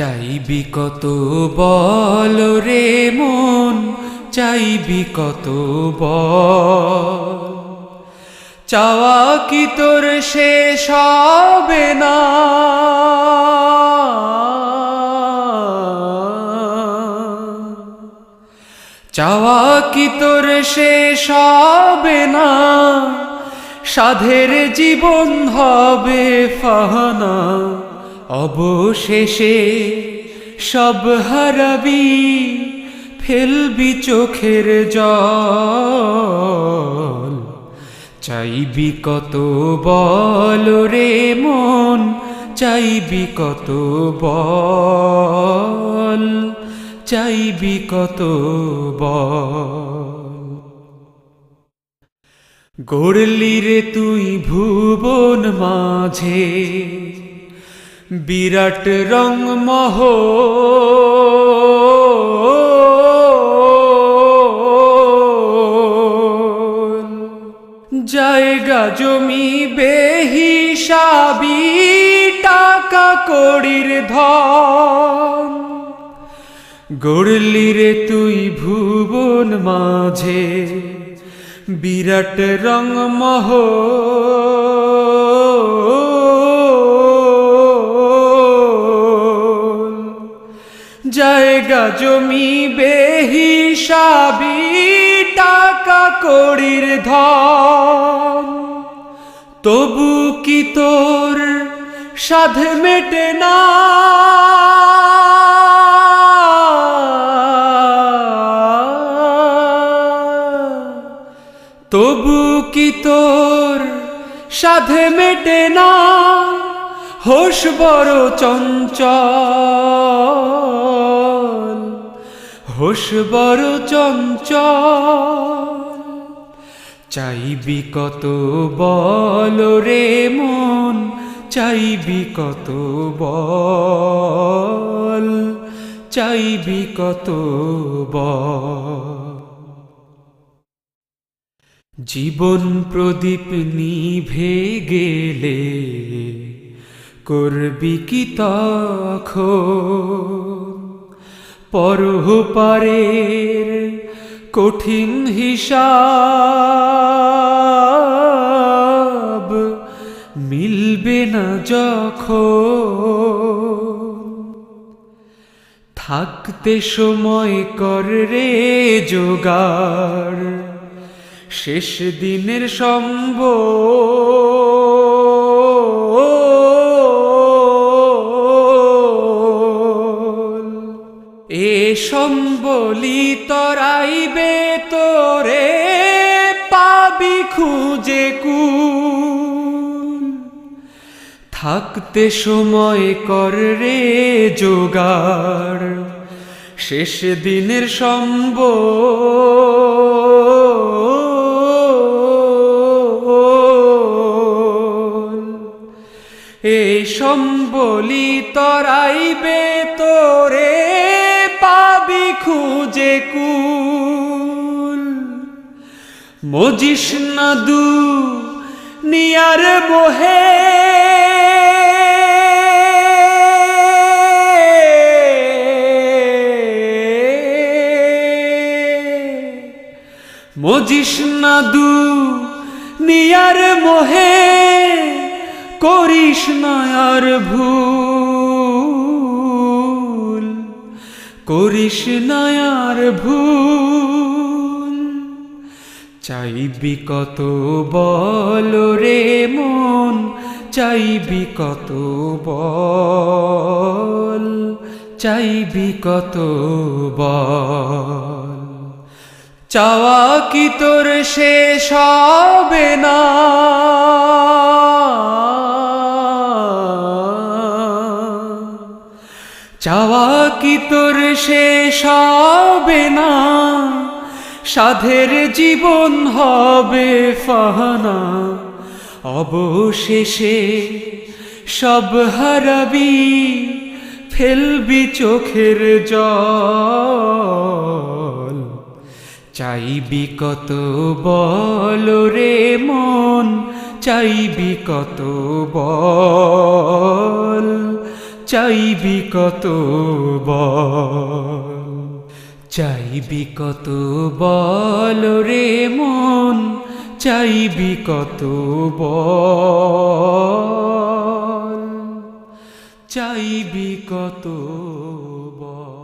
চাইবি কত বল রে মন, চাইবি কত বল। চাওয়া কি তোর শেষ হবে না? চাওয়া কি তোর শেষ হবে না? সাধের জীবন হবে ফাহানা। অবশেষে সব হারাবি, ফেলবি চোখের জল। চাইবি কত বল রে মন, চাইবি কত বল, চাইবি কত বল। গড়লি রে তুই ভুবন মাঝে বিরাট রং মহ। জায়গা জমি বেহিসাবি, টাকা কড়ির ধন। গড়লি রে তুই ভুবন মাঝে, বিরাট রং জায়গা জমি বেহিসাবি, টাকা কড়ির ধন। তবু কি তোর সাধ মেটে না? তবু কি তোর সাধে মেটে না? হোস বড় চঞ্চল। হোস বড় চঞ্চল। চাইবি কত বল রে মন, চাইবি কত বল, চাইবি কত বল। জীবন প্রদীপ নিভে গেলে, করবি কি তখন? পরপারের কঠিন হিসাব মিলবে না যখন। থাকতে সময় কর রে জোগাড় শেষ দিনের সম্ভ এ সম্বলি তরাইবে তোরে, পাবি খুঁজে কুল। থাকতে সময় কর রে জোগাড়, শেষ দিনের সম্ভ এই সম্বলি তরাইবে তোরে খুঁজে কুল। মজিস না দু নিয়ার মোহে মজিস না দু নিয়ার মোহে করিস না আর করিস না আর ভুল। চাইবি কত বল রে মন, চাইবি কত বল, চাইবি কত বল। চাওয়া কি তোর শেষ হবে না? চাওয়া শেষ হবে না, সাধের জীবন হবে ফাহানা। অবশেষে সব হারাবি, ফেলবি চোখের জল। চাইবি কত বল রে মন, চাইবি কত বল। চাইবি কত বল? চাইবি কত বল রে মন? চাইবি কত বল? চাইবি কত বল?